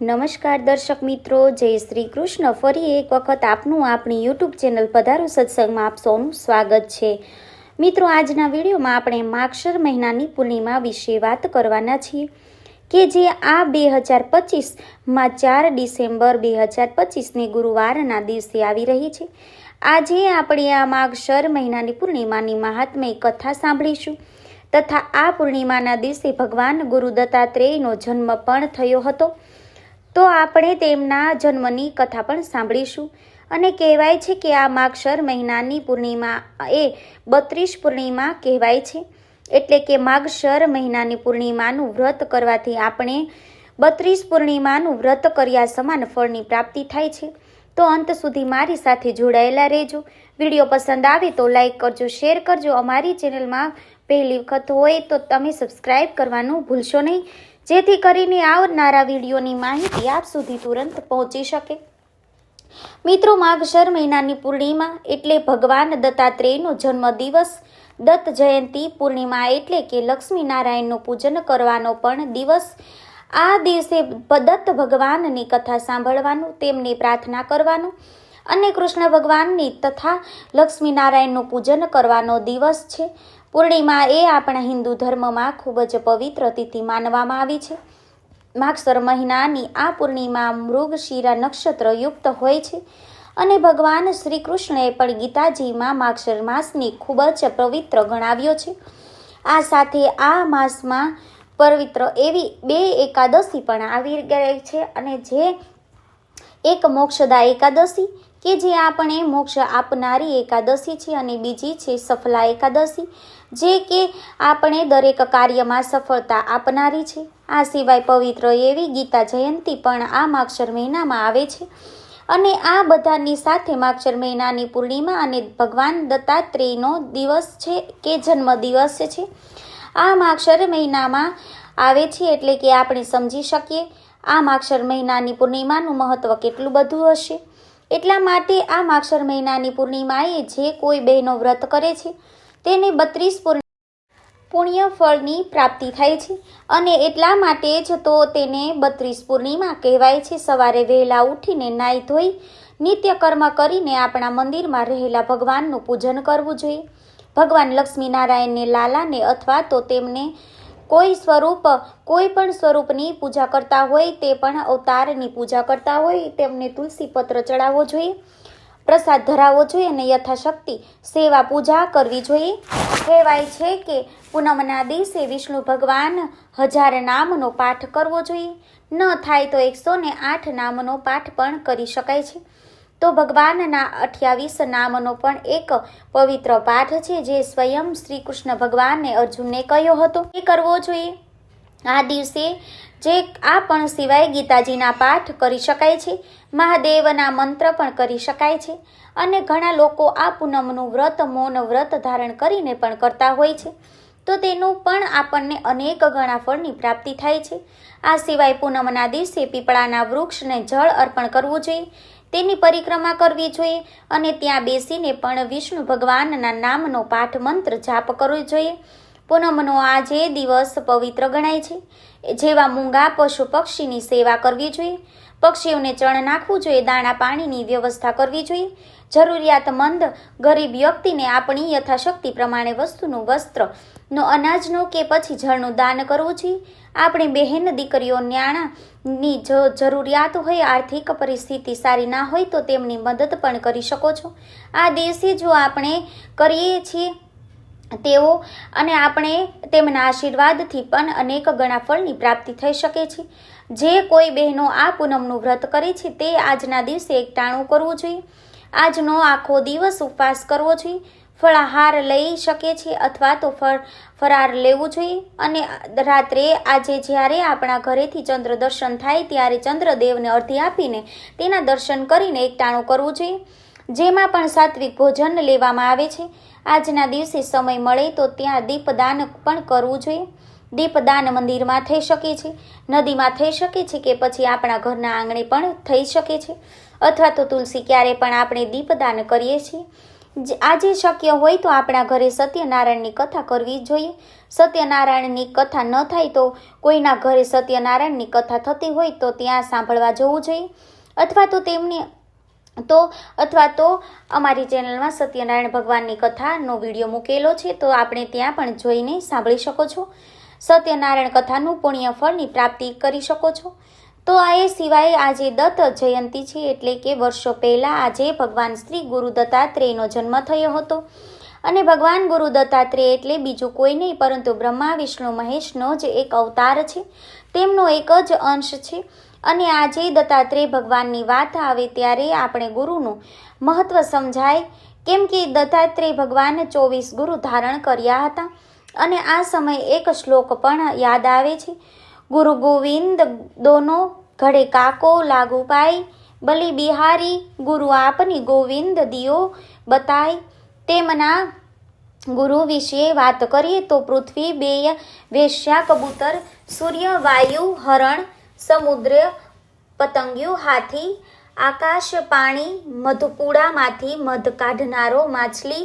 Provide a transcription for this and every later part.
નમસ્કાર દર્શક મિત્રો, જય શ્રી કૃષ્ણ. ફરી એક વખત આપનું આપણી યુટ્યુબ ચેનલ પધારો સત્સંગમાં આપ સૌનું સ્વાગત છે. મિત્રો, આજના વિડીયોમાં આપણે માક્ષર મહિનાની પૂર્ણિમા વિશે વાત કરવાના છીએ કે જે આ બે હજાર પચીસમાં ચાર ડિસેમ્બર બે હજાર પચીસને ગુરુવારના દિવસે આવી રહી છે. આજે આપણે આ માગશર મહિનાની પૂર્ણિમાની મહાત્મય કથા સાંભળીશું તથા આ પૂર્ણિમાના દિવસે ભગવાન ગુરુ દત્તાત્રેયનો જન્મ પણ થયો હતો. તો આપણે તેમના જન્મની કથા પણ સાંભળીશું. અને કહેવાય છે કે આ માગશર મહિનાની પૂર્ણિમા, એ બત્રીસ પૂર્ણિમા કહેવાય છે. એટલે કે માગશર મહિનાની પૂર્ણિમાનું વ્રત કરવાથી આપણે બત્રીસ પૂર્ણિમાનું વ્રત કર્યા સમાન ફળની પ્રાપ્તિ થાય છે. તો અંત સુધી મારી સાથે જોડાયેલા રહેજો. વીડિયો પસંદ આવે તો લાઈક કરજો, શેર કરજો. અમારી ચેનલમાં પહેલી વખત હોય તો તમે સબસ્ક્રાઈબ કરવાનું ભૂલશો નહીં. જેથી કરીને આવનારા વિડીયોની માહિતી આપ સુધી તુરંત પહોંચી શકે. મિત્રો માગશર મહિનાની પૂર્ણિમા એટલે ભગવાન દત્તાત્રેયનો જન્મદિવસ. દત્ત જયંતી પૂર્ણિમા એટલે કે લક્ષ્મીનારાયણનું પૂજન કરવાનો પણ દિવસ. આ દિવસે દત્ત ભગવાનની કથા સાંભળવાનું, તેમની પ્રાર્થના કરવાનું અને કૃષ્ણ ભગવાનની તથા લક્ષ્મીનારાયણનું પૂજન કરવાનો દિવસ છે. પૂર્ણિમા એ આપણા હિન્દુ ધર્મમાં ખૂબ જ પવિત્ર તિથિ માનવામાં આવી છે. માગસર મહિનાની આ પૂર્ણિમા મૃગશિરા નક્ષત્ર યુક્ત હોય છે અને ભગવાન શ્રી કૃષ્ણએ પણ ગીતાજીમાં માગસર માસની ખૂબ જ પવિત્ર ગણાવ્યો છે. આ સાથે આ માસમાં પવિત્ર એવી બે એકાદશી પણ આવી ગઈ છે અને જે એક મોક્ષદા એકાદશી કે જે આપણે મોક્ષ આપનારી એકાદશી છે અને બીજી છે સફલા એકાદશી. જે કે આપણે દરેક કાર્યમાં સફળતા આપનારી છે. આ સિવાય પવિત્ર એવી ગીતા જયંતી પણ આ માક્ષર મહિનામાં આવે છે. અને આ બધાની સાથે માક્ષર મહિનાની પૂર્ણિમા અને ભગવાન દત્તાત્રેયનો દિવસ છે કે જન્મ દિવસ છે. આ માક્ષર મહિનામાં આવે છે એટલે કે આપણે સમજી શકીએ આ માક્ષર મહિનાની પૂર્ણિમાનું મહત્ત્વ કેટલું બધું હશે. એટલા માટે આ માક્ષર મહિનાની પૂર્ણિમાએ જે કોઈ બહેનો વ્રત કરે છે તેને બત્રીસ પુણ્ય ફળની પ્રાપ્તિ થાય છે અને એટલા માટે જ તો તેને બત્રીસ પૂર્ણિમા કહેવાય છે. સવારે વહેલા ઉઠીને નાહી ધોઈ નિત્ય કર્મ કરીને આપણા મંદિરમાં રહેલા ભગવાનનું પૂજન કરવું જોઈએ. ભગવાન લક્ષ્મીનારાયણને લાલાને અથવા તો તેમને કોઈ સ્વરૂપ, કોઈ પણ સ્વરૂપની પૂજા કરતા હોય, તે પણ અવતારની પૂજા કરતા હોય, તેમને તુલસી પત્ર ચડાવવો જોઈએ. પ્રસાદ ધરાવવો જોઈએ અને યથાશક્તિ સેવા પૂજા કરવી જોઈએ. કહેવાય છે કે પૂનમના દિવસે વિષ્ણુ ભગવાન હજાર નામનો પાઠ કરવો જોઈએ. ન થાય તો એકસો ને આઠ નામનો પાઠ પણ કરી શકાય છે. તો ભગવાનના અઠ્યાવીસ નામનો પણ એક પવિત્ર પાઠ છે જે સ્વયં શ્રી કૃષ્ણ ભગવાને અર્જુનને કહ્યો હતો. એ કરવો જોઈએ. આ દિવસે જે આ પણ સિવાય ગીતાજીના પાઠ કરી શકાય છે, મહાદેવના મંત્ર પણ કરી શકાય છે અને ઘણા લોકો આ પૂનમનું વ્રત મૌન વ્રત ધારણ કરીને પણ કરતા હોય છે. તો તેનું પણ આપણને અનેક ગણા ફળની પ્રાપ્તિ થાય છે. આ સિવાય પૂનમના દિવસે પીપળાના વૃક્ષને જળ અર્પણ કરવું જોઈએ, તેની પરિક્રમા કરવી જોઈએ અને ત્યાં બેસીને પણ વિષ્ણુ ભગવાનના નામનો પાઠ મંત્ર જાપ કરવો જોઈએ. પૂનમનો આ જે દિવસ પવિત્ર ગણાય છે. જેવા મૂંગા પશુ પક્ષીની સેવા કરવી જોઈએ. પક્ષીઓને ચણ નાખવું જોઈએ, દાણા પાણીની વ્યવસ્થા કરવી જોઈએ. જરૂરિયાતમંદ ગરીબ વ્યક્તિને આપણી યથાશક્તિ પ્રમાણે વસ્તુનું વસ્ત્રનો અનાજનું કે પછી જળનું દાન કરવું જોઈએ. આપણી બહેન દીકરીઓ ન્યાણાની જો જરૂરિયાત હોય, આર્થિક પરિસ્થિતિ સારી ના હોય તો તેમની મદદ પણ કરી શકો છો. આ દિવસે જો આપણે કરીએ છીએ તેઓ અને આપણે તેમના આશીર્વાદથી પણ અનેક ગણા ફળની પ્રાપ્તિ થઈ શકે છે. જે કોઈ બહેનો આ પૂનમનું વ્રત કરે છે તે આજના દિવસે એકટાણું કરવું જોઈએ. આજનો આખો દિવસ ઉપવાસ કરવો જોઈએ. ફળાહાર લઈ શકે છે અથવા તો ફળ, ફરાર લેવું જોઈએ. અને રાત્રે આજે જ્યારે આપણા ઘરેથી ચંદ્ર દર્શન થાય ત્યારે ચંદ્રદેવને અર્ધી આપીને તેના દર્શન કરીને એકટાણું કરવું જોઈએ. જેમાં પણ સાત્વિક ભોજન લેવામાં આવે છે. આજના દિવસે સમય મળે તો ત્યાં દીપદાન પણ કરવું જોઈએ. દીપદાન મંદિરમાં થઈ શકે છે. નદીમાં થઈ શકે છે કે પછી આપણા ઘરના આંગણે પણ થઈ શકે છે. અથવા તો તુલસી ક્યારે પણ આપણે દીપદાન કરીએ છીએ. આજે શક્ય હોય તો આપણા ઘરે સત્યનારાયણની કથા કરવી જોઈએ. સત્યનારાયણની કથા ન થાય તો કોઈના ઘરે સત્યનારાયણની કથા થતી હોય તો ત્યાં સાંભળવા જવું જોઈએ. અથવા તો તેમને તો અથવા તો અમારી ચેનલમાં સત્યનારાયણ ભગવાનની કથાનો વીડિયો મૂકેલો છે, તો આપણે ત્યાં પણ જોઈને સાંભળી શકો છો. સત્યનારાયણ કથાનું પુણ્ય ફળની પ્રાપ્તિ કરી શકો છો. તો આ એ સિવાય આજે દત્ત જયંતિ છે, એટલે કે વર્ષો પહેલાં આજે ભગવાન શ્રી ગુરુ દત્તાત્રેયનો જન્મ થયો હતો. અને ભગવાન ગુરુ દત્તાત્રેય એટલે બીજું કોઈ નહીં, પરંતુ બ્રહ્મા, વિષ્ણુ, મહેશનો જ એક અવતાર છે. તેમનો એક જ અંશ છે. અને આજે દત્તાત્રેય ભગવાનની વાત આવે ત્યારે આપણે ગુરુનું મહત્વ સમજાય. કેમ કે દત્તાત્રેય ભગવાન ચોવીસ ગુરુ ધારણ કર્યા હતા અને આ સમયે એક શ્લોક પણ યાદ આવે છે. ગુરુ ગોવિંદ દોનો ઘડે કાકો લાગુ પાય. બલી બિહારી ગુરુ આપની ગોવિંદ દિયો બતાય. તેમના ગુરુ વિશે વાત કરીએ તો પૃથ્વી બેય વેશ્યા કબૂતર સૂર્ય વાયુ હરણ સમુદ્ર પતંગિયું હાથી, આકાશ પાણી, મધપુડામાંથી મધ કાઢનારો માછલી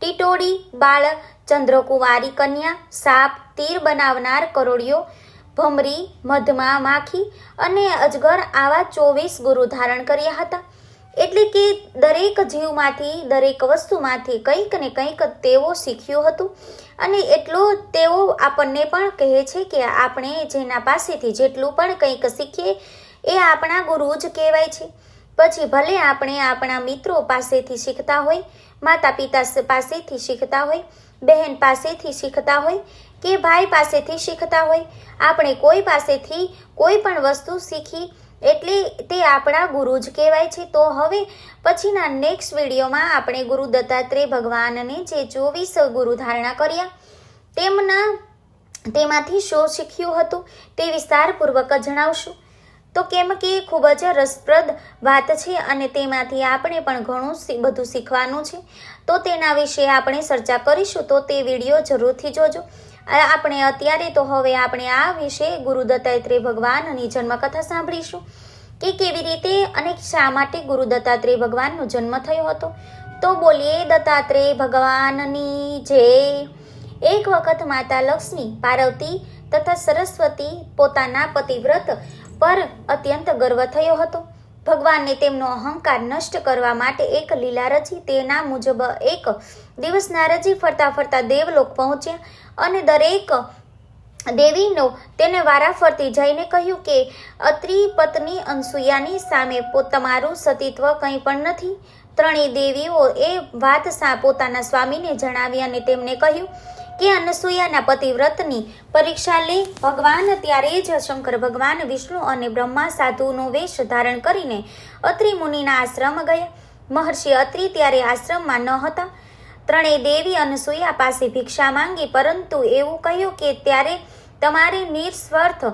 ટીટોડી બાળ ચંદ્રકુંવારી કન્યા, સાપ, તીર બનાવનાર કરોડિયો ભમરી, મધમાં માખી અને અજગર આવા ચોવીસ ગુરુ ધારણ કર્યા હતા. એટલે કે દરેક જીવમાંથી, દરેક વસ્તુમાંથી કંઈક ને કંઈક તેઓ શીખ્યું હતું. અને એટલો તેઓ આપણને પણ કહે છે કે આપણે જેના પાસેથી જેટલું પણ કંઈક શીખીએ, એ આપણા ગુરુ જ કહેવાય છે. પછી ભલે આપણે આપણા મિત્રો પાસેથી શીખતા હોય માતા પિતા પાસેથી શીખતા હોય, બહેન પાસેથી શીખતા હોય, કે ભાઈ પાસેથી શીખતા હોય, આપણે કોઈ પાસેથી કોઈ પણ વસ્તુ શીખી એટલે તે આપણા ગુરુ જ કહેવાય છે. તો હવે પછીના નેક્સ્ટ વિડીયોમાં આપણે ગુરુ દત્તાત્રેય ભગવાનને જે ચોવીસ ગુરુ ધારણા કર્યા, તેમના, તેમાંથી શું શીખ્યું હતું તે વિસ્તારપૂર્વક જણાવશું. તો કેમ કે ખૂબ જ રસપ્રદ વાત છે અને તેમાંથી આપણે પણ ઘણું બધું શીખવાનું છે. તો તેના વિશે આપણે ચર્ચા કરીશું. તો તે વીડિયો જરૂરથી જોજો. આપણે અત્યારે તો હવે આપણે આ વિશે ગુરુ દત્તાત્રેય ભગવાનની જન્મકથા સાંભળીશું કે કેવી રીતે અને શા માટે ગુરુ દત્તાત્રેય ભગવાનનો જન્મ થયો હતો. તો બોલીએ, દત્તાત્રેય ભગવાનની જય એક વખત માતા લક્ષ્મી, પાર્વતી તથા સરસ્વતી પોતાના પતિવ્રત પર અત્યંત ગર્વ થયો હતો. ભગવાનને તેમનો અહંકાર નષ્ટ કરવા માટે એક લીલા રચી તેના મુજબ એક દિવસ નારજી ફરતા ફરતા દેવલોક પહોંચ્યા અને દરેક દેવીનો તેને વારાફરતી જઈને કહ્યું કે, અત્રિ પત્ની અનસુયાની સામે તમારું સતીત્વ કંઈ પણ નથી. ત્રણેય દેવીઓ એ વાત સા પોતાના સ્વામીને જણાવી અને તેમને કહ્યું કે અનસુયાના પતિવ્રતની પરીક્ષા લે? ભગવાન ત્યારે જ શંકર ભગવાન વિષ્ણુ અને બ્રહ્મા સાધુનો વેશ ધારણ કરીને અત્રિ મુનિના આશ્રમ ગયા. મહર્ષિ અત્રિ ત્યારે આશ્રમમાં ન હતા. ત્રણેય દેવી અનસુયા પાસે ભિક્ષા માંગી, પરંતુ એવું કહ્યું કે ત્યારે તમારે નિસ્વાર્થ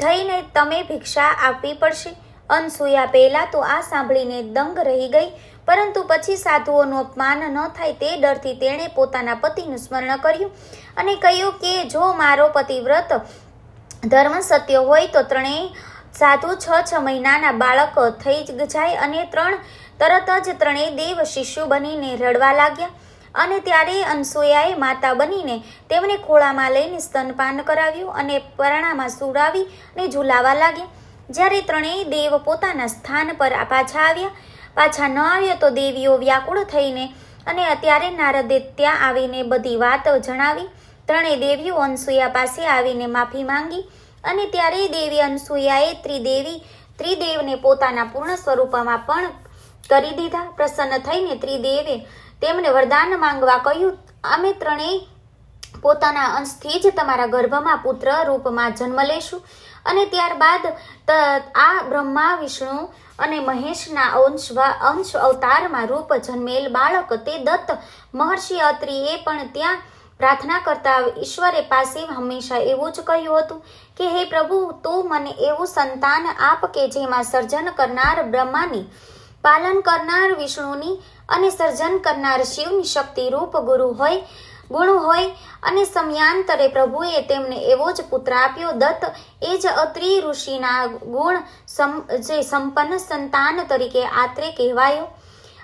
થઈને તમે ભિક્ષા આપવી પડશે. અનસુયા પહેલાં તો આ સાંભળીને દંગ રહી ગઈ. પરંતુ પછી સાધુઓનું અપમાન ન થાય તે ડરથી તેણે પોતાના પતિનું સ્મરણ કર્યું અને કહ્યું કે જો મારો પતિવ્રત ધર્મ સત્ય હોય તો ત્રણેય સાધુ છ છ મહિનાના બાળક થઈ જાય અને ત્રણ તરત જ ત્રણેય દેવ શિશુ બનીને રડવા લાગ્યા. અને ત્યારે અનસુયાએ માતા બનીને તેમને ખોળામાં લઈને સ્તનપાન કરાવ્યું અને પરણામાં સુડાવી અને ઝૂલાવા લાગ્યા. જ્યારે ત્રણેય દેવ પોતાના સ્થાન પર પાછા આવ્યા પાછા ન આવ્યો તો દેવીઓ વ્યાકુળ થઈને અને અત્યારે નારદે ત્યાં આવીને બધી વાત જણાવી. ત્રણેય દેવીઓ અનસુયા પાસે આવીને માફી માંગી અને ત્યારે દેવી અનસુયાએ ત્રિદેવી, ત્રિદેવને પોતાના પૂર્ણ સ્વરૂપમાં પણ કરી દીધા. પ્રસન્ન થઈને ત્રિદેવે તેમને વરદાન માંગવા કહ્યું, અમે ત્રણેય પોતાના અંશથી જ તમારા ગર્ભમાં પુત્ર રૂપમાં જન્મ લેશું. અને ત્યારબાદ આ બ્રહ્મા, વિષ્ણુ અને મહેશના અંશ અંશ અવતારમાં રૂપ જન્મેલ બાળક તે દત્ત મહર્ષિ અત્રિએ પણ ત્યાં પ્રાર્થના કરતા ઈશ્વરે પાસે હંમેશા એવું જ કહ્યું હતું કે, હે પ્રભુ, તું મને એવું સંતાન આપ કે જેમાં સર્જન કરનાર બ્રહ્માની, પાલન કરનાર વિષ્ણુની અને સર્જન કરનાર શિવની શક્તિ રૂપ ગુરુ હોય, ગુણ હોય અને સમયાંતરે પ્રભુએ તેમને એવો જ પુત્ર આપ્યો, દત્ત, એ જ અત્રિ ઋષિના ગુણ જે સંપન્ન સંતાન તરીકે આત્રે કહેવાયો.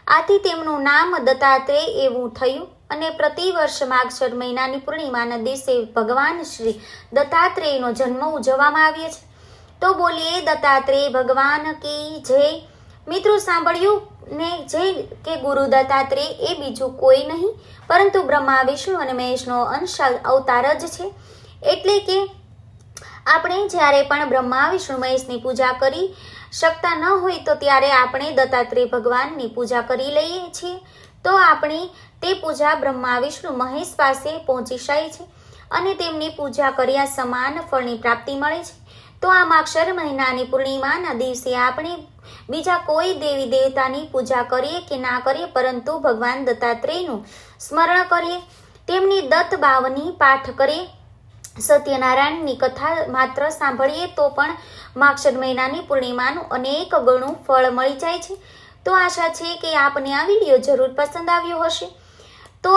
આથી તેમનું નામ દત્તાત્રેય એવું થયું અને પ્રતિવર્ષ માગસર મહિનાની પૂર્ણિમાના દિવસે ભગવાન શ્રી દત્તાત્રેયનો જન્મ ઉજવવામાં આવે છે. તો બોલીએ દત્તાત્રેય ભગવાન કી જય. મિત્રો, સાંભળ્યું? ને જે કે ગુરુ દત્તાત્રેય એ બીજું કોઈ નહીં, પરંતુ બ્રહ્મા, વિષ્ણુ અને મહેશનો અંશ અવતાર જ છે. એટલે કે આપણે જ્યારે પણ બ્રહ્મા, વિષ્ણુ, મહેશની પૂજા કરી શકતા ન હોય તો ત્યારે આપણે દત્તાત્રેય ભગવાનની પૂજા કરી લઈએ છીએ. તો આપણી તે પૂજા બ્રહ્મા, વિષ્ણુ, મહેશ પાસે પહોંચી જાય છે અને તેમની પૂજા કર્યા સમાન ફળની પ્રાપ્તિ મળે છે. તો આ માક્ષર મહિનાની પૂર્ણિમાના દિવસે આપણે બીજા કોઈ દેવી દેવતાની પૂજા કરીએ કે ના કરીએ, પરંતુ ભગવાન દત્તાત્રેયનું સ્મરણ કરીએ, તેમની દત્ત બાવની પાઠ કરીએ, સત્યનારાયણની કથા માત્ર સાંભળીએ તો પણ માક્ષર મહિનાની પૂર્ણિમાનું અનેક ગણું ફળ મળી જાય છે. તો આશા છે કે આપને આ વીડિયો જરૂર પસંદ આવ્યો હશે. તો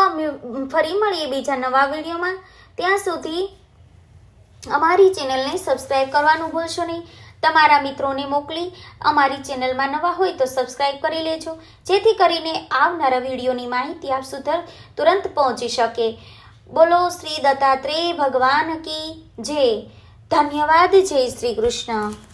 ફરી મળીએ બીજા નવા વિડીયોમાં. ત્યાં સુધી અમારી ચેનલને સબસ્ક્રાઈબ કરવાનું ભૂલશો નહીં. તમારા મિત્રોને મોકલી અમારી ચેનલમાં નવા હોય તો સબસ્ક્રાઈબ કરી લેજો. જેથી કરીને આવનારા વિડીયોની માહિતી આપ સુધર તુરંત પહોંચી શકે. બોલો શ્રી દત્તાત્રેય ભગવાન કી જય. ધન્યવાદ, જય શ્રી કૃષ્ણ.